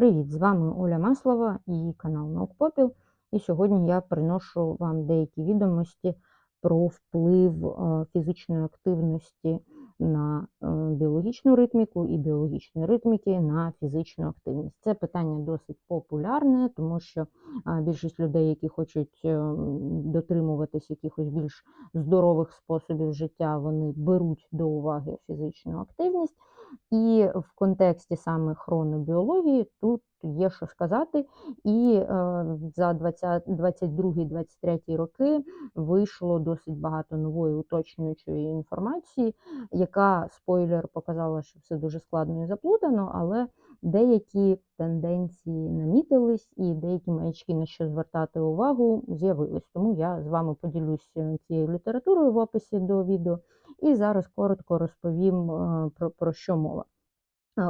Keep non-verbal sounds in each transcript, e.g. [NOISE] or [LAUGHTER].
Привіт! З вами Оля Маслова і канал Наукпопіл. І сьогодні я приношу вам деякі відомості про вплив е, фізичної активності на е, біологічну ритміку і біологічної ритміки на фізичну активність. Це питання досить популярне, тому що е, більшість людей, які хочуть дотримуватись якихось більш здорових способів життя, вони беруть до уваги фізичну активність. І в контексті саме хронобіології тут є що сказати. І е, за 22-23 роки вийшло досить багато нової уточнюючої інформації, яка спойлер показала, що все дуже складно і заплутано, але деякі тенденції намітились, і деякі маячки на що звертати увагу з'явились. Тому я з вами поділюсь цією літературою в описі до відео. І зараз коротко розповім е, про, про що мова.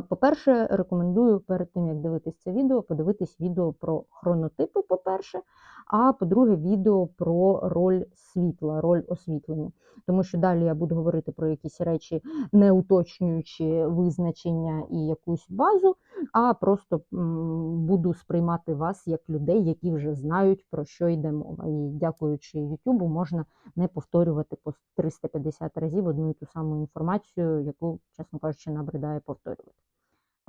По-перше, рекомендую перед тим, як дивитись це відео, подивитись відео про хронотипи, по-перше, а по-друге, відео про роль світла, роль освітлення. Тому що далі я буду говорити про якісь речі, не уточнюючи визначення і якусь базу, а просто буду сприймати вас як людей, які вже знають, про що йде мова. І дякуючи Ютубу, можна не повторювати по 350 разів одну і ту саму інформацію, яку, чесно кажучи, набридає повторювати.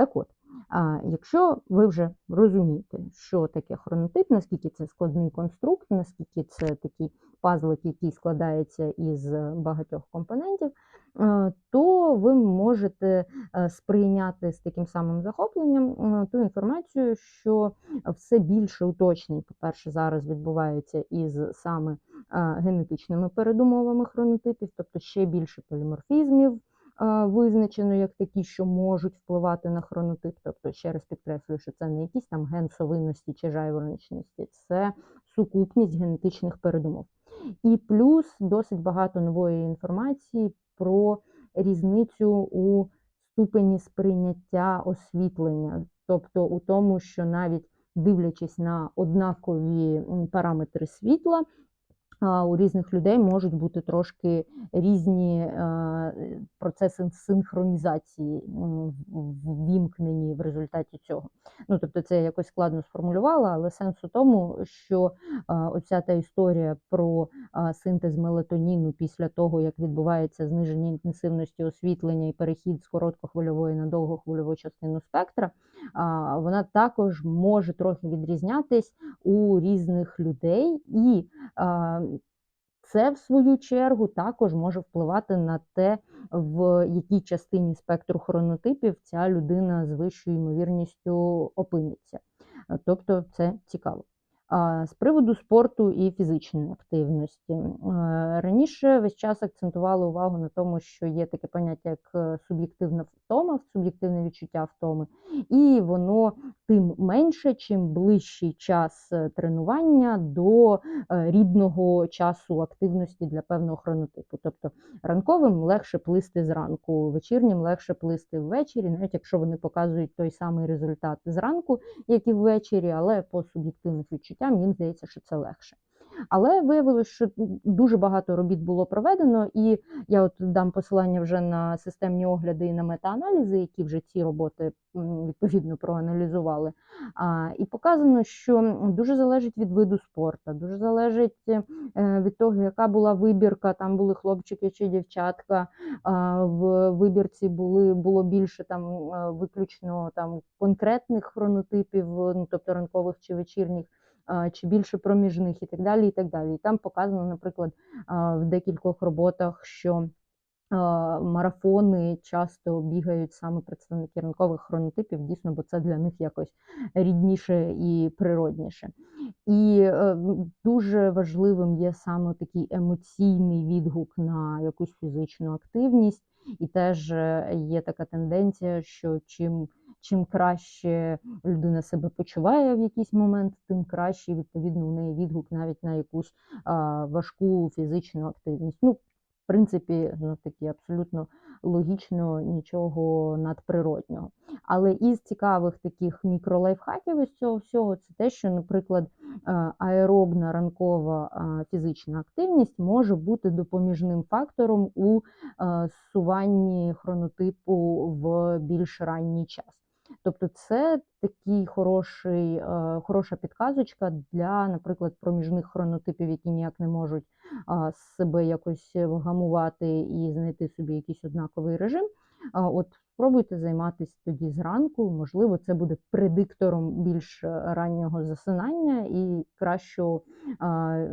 Так от, а якщо ви вже розумієте, що таке хронотип, наскільки це складний конструкт, наскільки це такий пазлик, який складається із багатьох компонентів, е, то ви можете е, сприйняти з таким самим захопленням е, ту інформацію, що все більше уточнень, по-перше, зараз відбувається із саме генетичними передумовами хронотипів, тобто ще більше поліморфізмів визначено як такі, що можуть впливати на хронотип. Тобто, ще раз підкреслюю, що це не якісь там ген совинності чи жайвороничності, це сукупність генетичних передумов. І плюс досить багато нової інформації про різницю у ступені сприйняття освітлення, тобто у тому, що навіть дивлячись на однакові параметри світла, у різних людей можуть бути трошки різні процеси синхронізації ввімкнені в результаті цього. Ну, Тобто, це я якось складно сформулювала, але сенс у тому, що оця та історія про синтез мелатоніну після того, як відбувається зниження інтенсивності освітлення і перехід з короткохвильової на довгохвильову частину спектра, вона також може трохи відрізнятись у різних людей. і це, в свою чергу, також може впливати на те, в якій частині спектру хронотипів ця людина з вищою ймовірністю опиниться. Тобто це цікаво. З приводу спорту і фізичної активності. Раніше весь час акцентували увагу на тому, що є таке поняття, як е, суб'єктивна втома, суб'єктивне відчуття втоми, і воно тим менше, чим ближчий час е, тренування до е, рідного часу активності для певного хронотипу. Тобто ранковим легше плисти зранку, вечірнім легше плисти ввечері, навіть якщо вони показують той самий результат зранку, як і ввечері, але по суб'єктивних відчуттям їм здається, що це легше. Але виявилося, що дуже багато робіт було проведено, і я от дам посилання вже на системні огляди і на метааналізи, які вже ці роботи відповідно проаналізували. І показано, що дуже залежить від виду спорту, дуже залежить е, від того, яка була вибірка, там були хлопчики чи дівчатка. В вибірці були було більше там е, виключно там конкретних хронотипів, ну тобто ранкових чи вечірніх чи більше проміжних і так далі. І так далі. І там показано, наприклад, в декількох роботах, що Марафони часто бігають саме представники ранкових хронотипів, дійсно, бо це для них якось рідніше і природніше. І е, дуже важливим є саме такий емоційний відгук на якусь фізичну активність, і теж е, є така тенденція, що чим чим краще людина себе почуває в якийсь момент, тим краще відповідно у неї відгук навіть на якусь а, важку фізичну активність. Ну, в принципі, ну такі абсолютно логічно нічого надприроднього. Але із цікавих таких мікролайфхаків із цього всього це те, що, наприклад, аеробна ранкова фізична активність може бути допоміжним фактором у зсуванні хронотипу в більш ранній час. Тобто це такий хороший, е, хороша підказочка для, наприклад, проміжних хронотипів, які ніяк не можуть себе якось вгамувати і знайти собі якийсь однаковий режим. От спробуйте займатися тоді зранку. Можливо, це буде предиктором більш раннього засинання і кращого,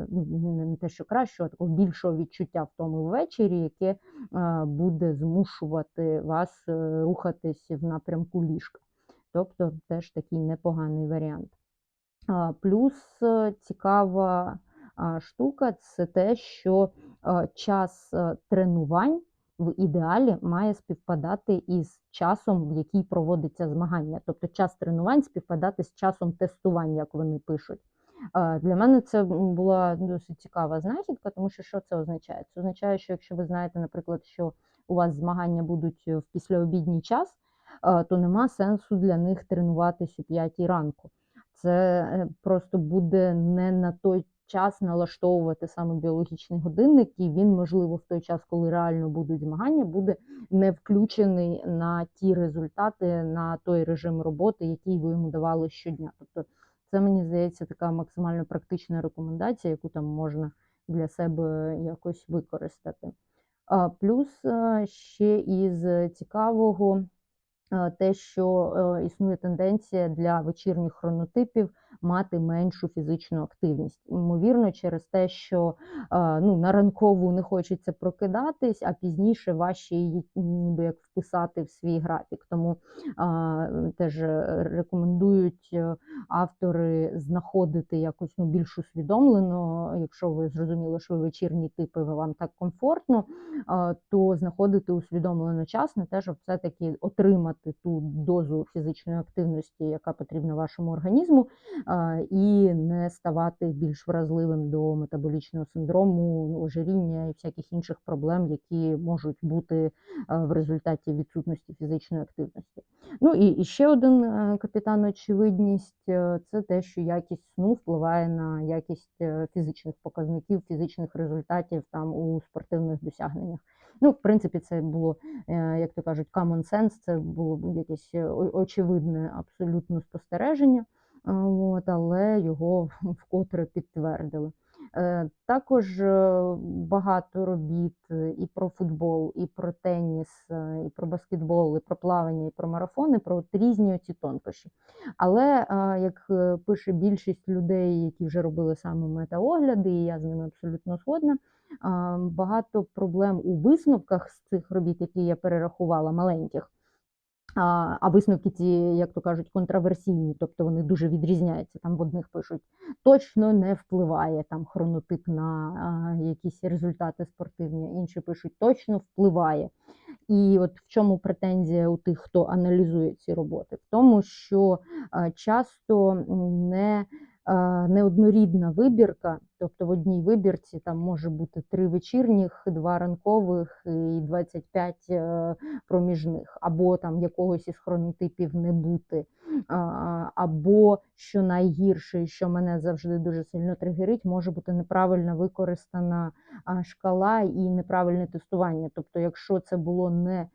ну, не те, що кращого, а такого більшого відчуття в тому ввечері, яке буде змушувати вас е, рухатись в напрямку ліжка. Тобто теж такий непоганий варіант. Плюс е, цікава штука це те, що е, час е, тренувань в ідеалі має співпадати із часом, в який проводиться змагання. Тобто час тренувань співпадати з часом тестувань, як вони пишуть. Е, Для мене це була досить цікава знахідка, тому що що це означає? Це означає, що якщо ви знаєте, наприклад, що у вас змагання будуть в післяобідній час, е, то нема сенсу для них тренуватись о 5 ранку. Це е, просто буде не на той час налаштовувати саме біологічний годинник, і він, можливо, в той час, коли реально будуть змагання, буде не включений на ті результати, на той режим роботи, який ви йому давали щодня. Тобто, це мені здається така максимально практична рекомендація, яку там можна для себе якось використати. Плюс е, ще із цікавого е, те, що е, існує тенденція для вечірніх хронотипів мати меншу фізичну активність. Ймовірно, через те, що е, ну, на ранкову не хочеться прокидатись, а пізніше важче її ніби як вписати в свій графік. Тому е, теж рекомендують е, автори знаходити якось ну, більш усвідомлено, якщо ви зрозуміли, що ви вечірні типи, вам так комфортно, то знаходити усвідомлено час на те, щоб все-таки отримати ту дозу фізичної активності, яка потрібна вашому організму, і не ставати більш вразливим до метаболічного синдрому, ожиріння і всяких інших проблем, які можуть бути в результаті відсутності фізичної активності. Ну і, і ще один капітан очевидність е, це те, що якість сну впливає на якість е, фізичних показників, фізичних результатів там у спортивних досягненнях. Ну, в принципі, це було, е, як то кажуть, common sense, це було якесь очевидне абсолютно спостереження, от, але його [LAUGHS] вкотре підтвердили. Е, Також е, багато робіт е, і про футбол, і про теніс, і про баскетбол, і про плавання, і про марафони, про різні оці тонкощі. Але, як пише більшість людей, які вже робили саме метаогляди, і я з ними абсолютно згодна, багато проблем у висновках з цих робіт, які я перерахувала, маленьких. А, висновки ці, як то кажуть, контраверсійні, тобто вони дуже відрізняються. Там в одних пишуть точно не впливає там хронотип на якісь результати спортивні, інші пишуть точно впливає. І от в чому претензія у тих, хто аналізує ці роботи? В тому, що часто не неоднорідна вибірка, тобто в одній вибірці там може бути три вечірніх, два ранкових і 25 е, проміжних, або там якогось із хронотипів не бути. Або що найгірше, що мене завжди дуже сильно тригерить, може бути неправильно використана шкала і неправильне тестування. Тобто, якщо це було не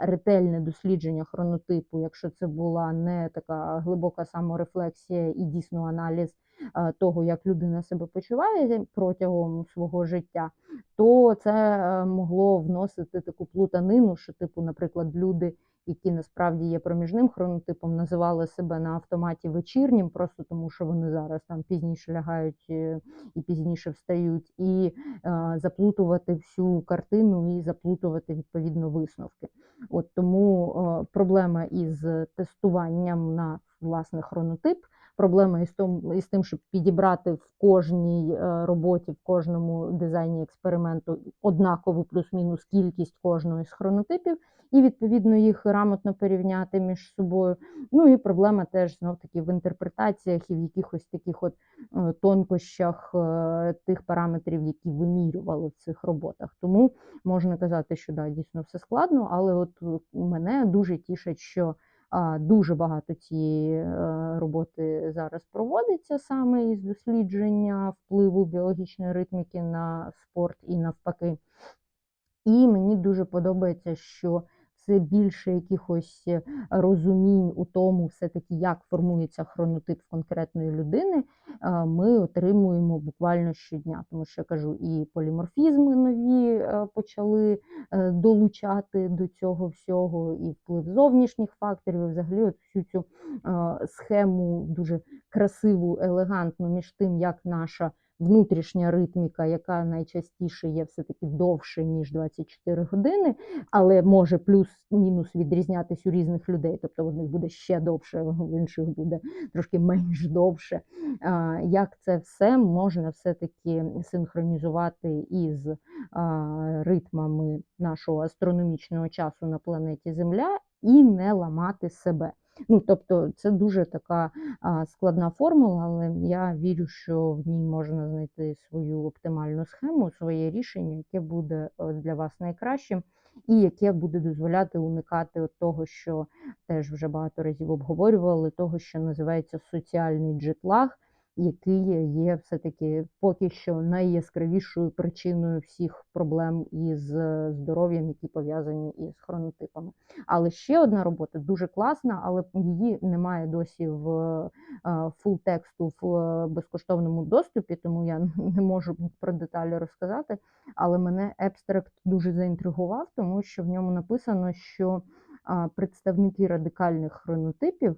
ретельне дослідження хронотипу, якщо це була не така глибока саморефлексія і дійсно аналіз е, того, як людина себе почуває протягом свого життя, то це е, могло вносити таку плутанину, що, типу, наприклад, люди, які насправді є проміжним хронотипом, називали себе на автоматі вечірнім, просто тому що вони зараз там пізніше лягають е, і пізніше встають, і е, заплутувати всю картину і заплутувати відповідно висновки. От тому е, проблема із тестуванням на власне хронотип. Проблема із тим, із тим, щоб підібрати в кожній е, роботі, в кожному дизайні експерименту однакову плюс-мінус кількість кожного з хронотипів, і відповідно їх грамотно порівняти між собою. Ну і проблема теж знов таки в інтерпретаціях і в якихось таких от е, тонкощах е, тих параметрів, які вимірювали в цих роботах. Тому можна казати, що да, дійсно все складно, але от мене дуже тішить, що Дуже багато цієї е, роботи зараз проводиться саме із дослідження впливу біологічної ритміки на спорт і навпаки. І мені дуже подобається, що більше якихось е, розумінь у тому, все-таки, як формується хронотип конкретної людини, е, ми отримуємо буквально щодня. Тому що я кажу, і поліморфізми нові е, почали долучати до цього всього, і вплив зовнішніх факторів, і взагалі от всю цю схему дуже красиву, елегантну між тим, як наша внутрішня ритміка, яка найчастіше є все-таки довше, ніж 24 години, але може плюс-мінус відрізнятись у різних людей. Тобто в одних буде ще довше, в інших буде трошки менш довше. Як це все можна все-таки синхронізувати із ритмами нашого астрономічного часу на планеті Земля і не ламати себе. Ну, тобто, це дуже така складна формула, але я вірю, що в ній можна знайти свою оптимальну схему, своє рішення, яке буде е, для вас найкращим, і яке буде дозволяти уникати того, що теж вже багато разів обговорювали, того, що називається соціальний джетлаг, який є все-таки поки що найяскравішою причиною всіх проблем із е, здоров'ям, які пов'язані із хронотипами. Але ще одна робота дуже класна, але її немає досі в фул тексту в е, безкоштовному доступі, тому я [LAUGHS] не можу про деталі розказати. Але мене ебстракт дуже заінтригував, тому що в ньому написано, що представники радикальних хронотипів.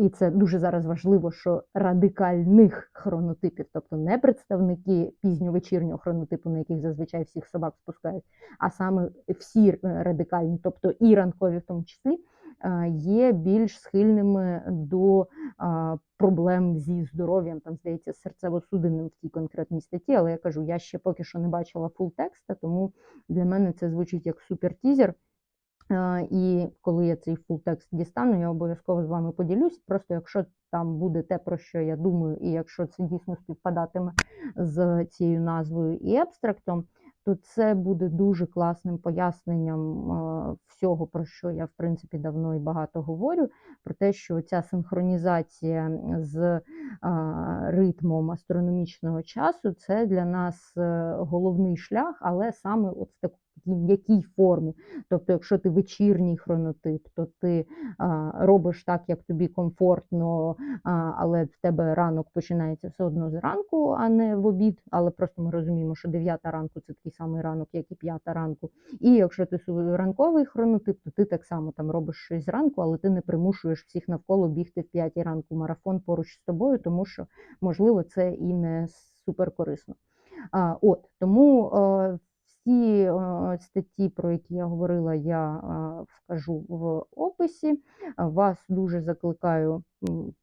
І це дуже зараз важливо, що радикальних хронотипів, тобто не представники пізньовечірнього хронотипу, на яких зазвичай всіх собак спускають, а саме всі е, радикальні, тобто і ранкові в тому числі, е, є більш схильними до проблем зі здоров'ям, там, здається, серцево-судинним в тій конкретній статті. Але я кажу, я ще поки що не бачила фул текста, тому для мене це звучить як супертізер. І коли я цей фул текст дістану, я обов'язково з вами поділюсь. Просто якщо там буде те, про що я думаю, і якщо це дійсно співпадатиме з цією назвою і абстрактом, то це буде дуже класним поясненням всього, про що я в принципі давно і багато говорю, про те, що ця синхронізація з ритмом астрономічного часу це для нас е, головний шлях, але саме от в таку такій м'якій формі. Тобто, якщо ти вечірній хронотип, то ти а, робиш так, як тобі комфортно, а, але в тебе ранок починається все одно зранку, а не в обід. Але просто ми розуміємо, що 9 ранку це такий самий ранок, як і 5 ранку. І якщо ти ранковий хронотип, то ти так само там робиш щось зранку, але ти не примушуєш всіх навколо бігти в 5 ранку марафон поруч з тобою, тому що можливо це і не супер корисно. А, От тому. Всі е, статті, про які я говорила, я вкажу в описі. Вас дуже закликаю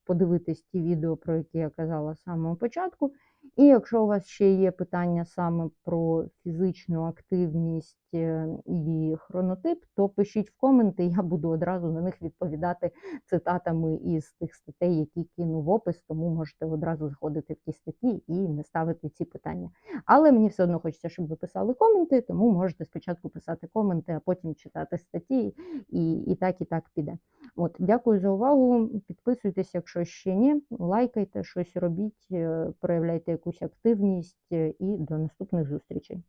подивитись ті відео, про які я казала з самого початку. І якщо у вас ще є питання саме про фізичну активність і хронотип, то пишіть в коменти, [LAUGHS] я буду одразу на них відповідати цитатами із тих статей, які кину в опис, тому можете одразу заходити в ті статті і не ставити ці питання. Але мені все одно хочеться, щоб ви писали коменти, тому можете спочатку писати коменти, а потім читати статті, і і так, і так піде. От, Дякую за увагу. Підписуйтесь, якщо ще ні, лайкайте, щось робіть, е, проявляйте якусь активність е, і до наступних зустрічей.